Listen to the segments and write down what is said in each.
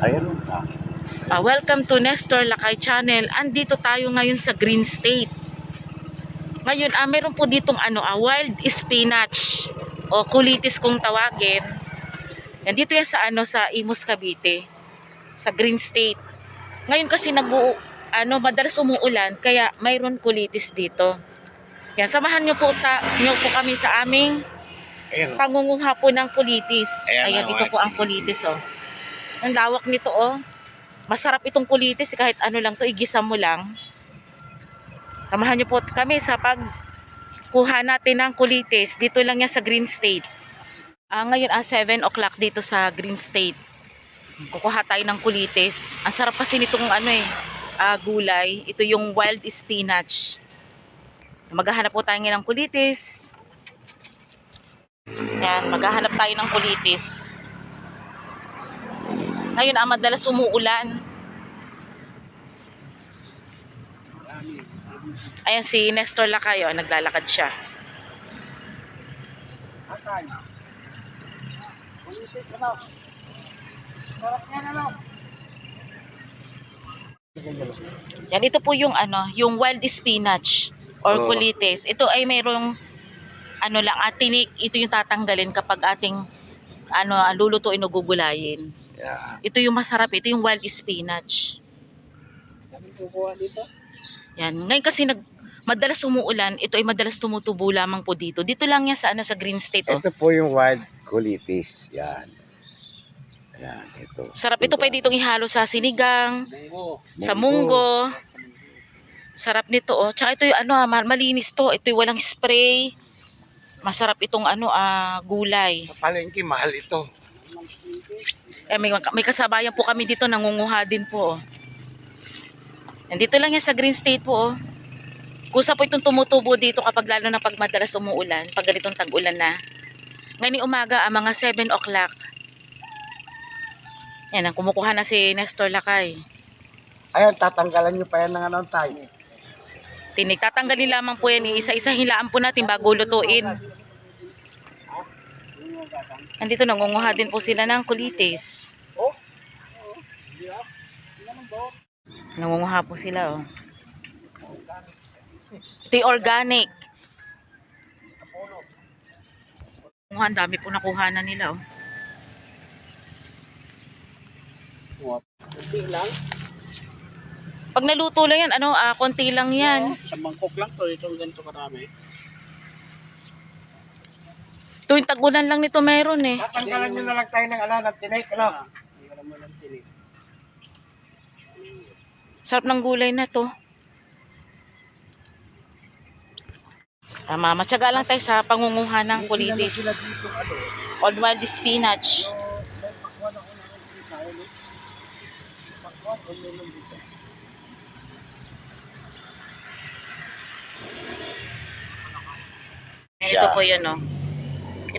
Ayan ah. Ah, welcome to Nestor Lakay Channel. Andito tayo ngayon sa Green State. Ngayon, ah, meron po ditong ano, ah, wild spinach o kulitis kung tawagin. Yan, dito yan sa ano sa Imus Cavite, sa Green State. Ngayon kasi nag ano, madalas umuulan kaya mayroon kulitis dito. Yan, samahan niyo po ta, niyo po kami sa aming Ayan. pangunguha po ng kulitis. Ayan Ayan, ito po ang kulitis, oh. Ang lawak nito, oh. Masarap itong kulitis, kahit ano lang to, igisa mo lang. Samahan niyo po kami sa pagkuha natin ng kulitis. Dito lang yan sa Green State. Ah, ngayon, ah, 7 o'clock dito sa Green State. Kukuha tayo ng kulitis. Ang sarap kasi nitong ano eh, ah, gulay. Ito yung wild spinach. Maghahanap po tayo ng kulitis. Yan, maghahanap tayo ng kulitis. Ngayon, ah, madalas umuulan. Ayan si Nestor Lacayo, naglalakad siya. Yan. Yan, ito po yung ano, yung wild spinach or Oo. kulitis. Ito ay mayroong ano lang, atinik, ito yung tatanggalin kapag ating ano, lulutuin o gugulayin. Yeah. Ito yung masarap, ito yung wild spinach. Kami kukuha dito. Yan. Ngayon kasi nag madalas umuulan, ito ay madalas tumutubo lamang po dito. Dito lang yan sa ano sa Green State. Oh. Ito po yung wild colitis. Yan. Yan, ito. Sarap ito pwede itong ihalo sa sinigang, Munggo. sa munggo. Sarap nito oh. Tsaka ito yung ano ah, ma- malinis to. Ito yung walang spray. Masarap itong ano ah gulay. Sa palengke, mahal ito. Eh, may, may kasabayan po kami dito, nangunguha din po. Oh. Nandito lang yan sa Green State po. Oh. Kusa po itong tumutubo dito kapag lalo na pag madalas umuulan, pag ganitong tag-ulan na. Ngayon umaga, ang mga 7 o'clock. Yan, ang kumukuha na si Nestor Lakay. Ayan, tatanggalan nyo pa yan ng anong tayo. Tinig, tatanggalin lamang po yan. Isa-isa hilaan po natin bago lutuin. Nandito, nangunguha din po sila ng kulitis. Oh. Nangunguha po sila, oh. Ito yung organic. Kung ang dami po nakuha na nila, oh. Hindi lang. Pag naluto lang yan, ano, ah, konti lang yan. Sa mangkok lang to, itong ganito karami. Tuwing tagulan lang nito meron eh. Tatanggalan nyo na lang tayo ng alan at tinik, ano? Sarap ng gulay na to. Tama, matyaga lang tayo sa pangunguha ng kulitis. Old wild spinach. Ito po yun, oh.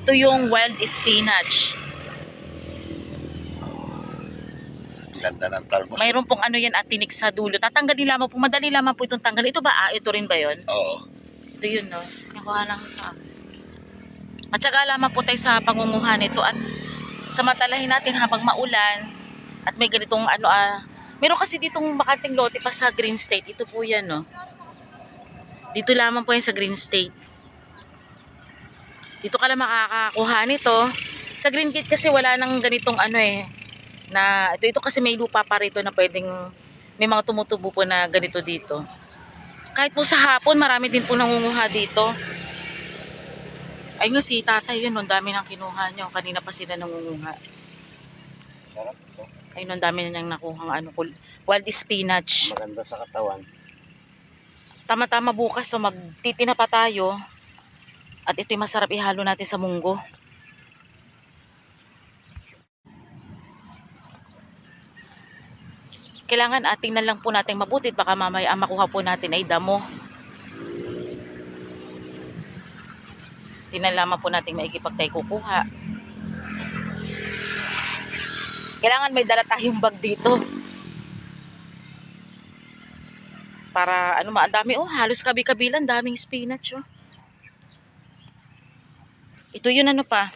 Ito yung wild spinach. Ganda ng talbos. Mayroon pong ano yan at tinik sa dulo. Tatanggalin lamang po. Madali lamang po itong tanggal. Ito ba? Ah, ito rin ba yun? Oo. Ito yun, no? Nakuha lang ito. ah. Matyaga lamang po tayo sa pangunguha nito at samantalahin natin habang maulan at may ganitong ano ah. Meron kasi ditong makating lote pa sa Green State. Ito po yan, no? Dito lamang po yan sa Green State. Dito ka lang makakakuha nito. Sa Green Gate kasi wala nang ganitong ano eh. Na, ito, ito kasi may lupa pa rito na pwedeng may mga tumutubo po na ganito dito. Kahit po sa hapon, marami din po nangunguha dito. Ayun nga si tatay yun, ang dami nang kinuha nyo. Kanina pa sila nangunguha. Sarap ito. Ayun, ang dami na nang nakuha ano, wild spinach. Maganda sa katawan. Tama-tama bukas, so magtitina pa tayo. At ito'y masarap ihalo natin sa munggo. Kailangan ating na lang po natin mabuti baka mamaya ang makuha po natin ay damo. Tinalaman po natin maigi pag tayo kukuha. Kailangan may dala tayong bag dito. Para ano ma, ang dami oh, halos kabi-kabilan, daming spinach oh. Ito yun ano pa.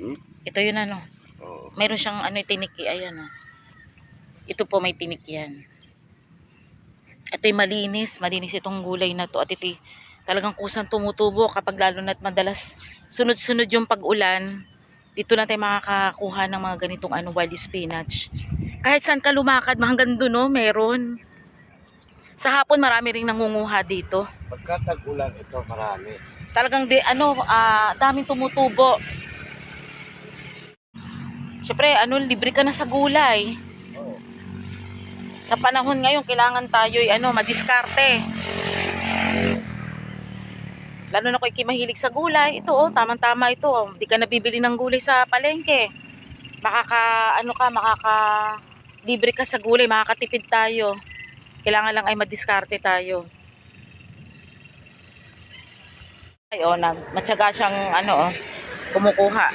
Hmm? Ito yun ano. Oo. Meron siyang ano tiniki, ayan oh. Ito po may tinik yan. Ito'y malinis. Malinis itong gulay na to. At ito'y talagang kusang tumutubo kapag lalo na't madalas sunod-sunod yung pag-ulan. Dito na tayo makakakuha ng mga ganitong ano, wild spinach. Kahit saan ka lumakad, hanggang doon, no, meron. Sa hapon, marami ring nangunguha dito. Pagka tag-ulan, ito marami. Talagang di, ano, ah, daming tumutubo. Siyempre, ano, libre ka na sa gulay. Sa panahon ngayon, kailangan tayo ano, madiskarte. Lalo na kung ikay mahilig sa gulay, ito oh, tamang-tama ito. oh. Hindi ka nabibili ng gulay sa palengke. Makaka, ano ka, makaka, libre ka sa gulay, makakatipid tayo. Kailangan lang ay madiskarte tayo. Ay, oh, na, matyaga siyang, ano, oh, kumukuha.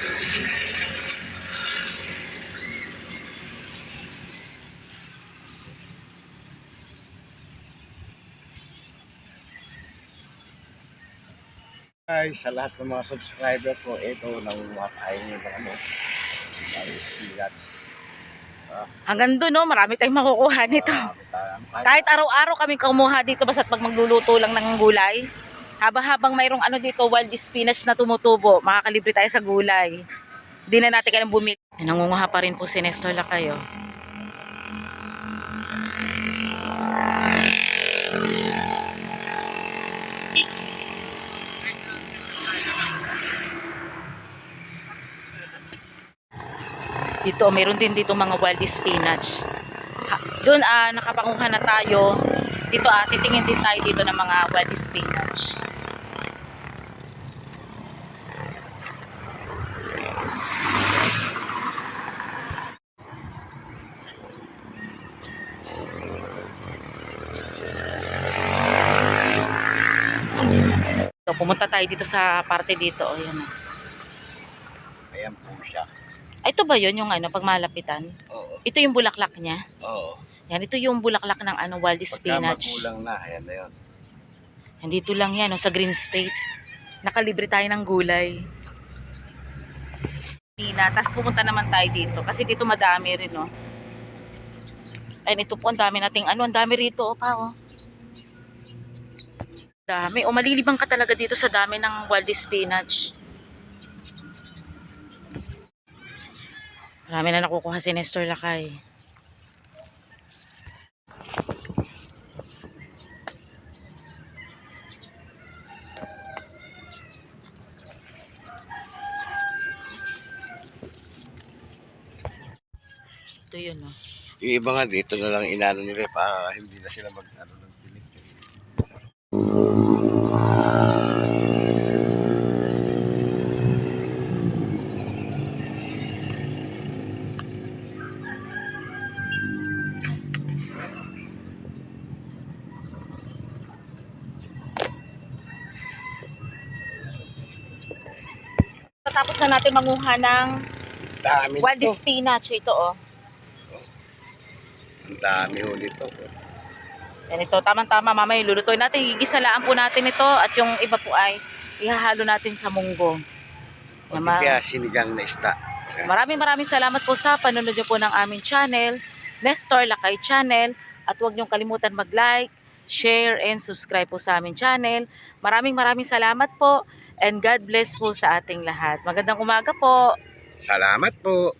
Ay, sa lahat ng mga subscriber ko, ito nang makain nyo ng ano. Ay, spinach. Hanggang doon, no, marami tayong makukuha nito. Kahit araw-araw kami kumuha dito basta't pag magluluto lang ng gulay. Haba-habang mayroong ano dito, wild spinach na tumutubo, makakalibre tayo sa gulay. Hindi na natin kailang bumili. Nangunguha pa rin po si Nestor Lacayo. Dito, mayroon din dito mga wild spinach. Doon ah, nakapanguha na tayo. Dito ah, titingin din tayo dito ng mga wild spinach. Pumunta tayo dito sa parte dito. O, yan. ah. Ayan po siya. Ay, ito ba yun yung ano, pag malapitan? Oo. Ito yung bulaklak niya. Oo. Yan, ito yung bulaklak ng ano, wild Pagka spinach. magulang na, ayan na yun. Nandito lang yan, no, sa Green State. Nakalibre tayo ng gulay. Pina, tapos pumunta naman tayo dito. Kasi dito madami rin, no. Ayun, ito po, ang dami nating, ano, ang dami rito, o pa, oh. Dami. O, malilibang ka talaga dito sa dami ng wild spinach. Marami na nakukuha si Nestor Lakay. Ito yun, no. Yung iba nga dito na lang inano nila eh, para hindi na sila mag na natin manguha ng Dami wild nito. spinach. Ito, oh. Ang dami ho nito. Yan ito, tamang-tama mamaya lulutuin natin. Gigisalaan po natin ito at yung iba po ay ihahalo natin sa munggo. O kaya sinigang na isda. Maraming maraming salamat po sa panonood niyo po ng aming channel, Nestor Lakay Channel. At huwag niyong kalimutan mag-like, share, and subscribe po sa aming channel. Maraming maraming salamat po and God bless po sa ating lahat. Magandang umaga po. Salamat po.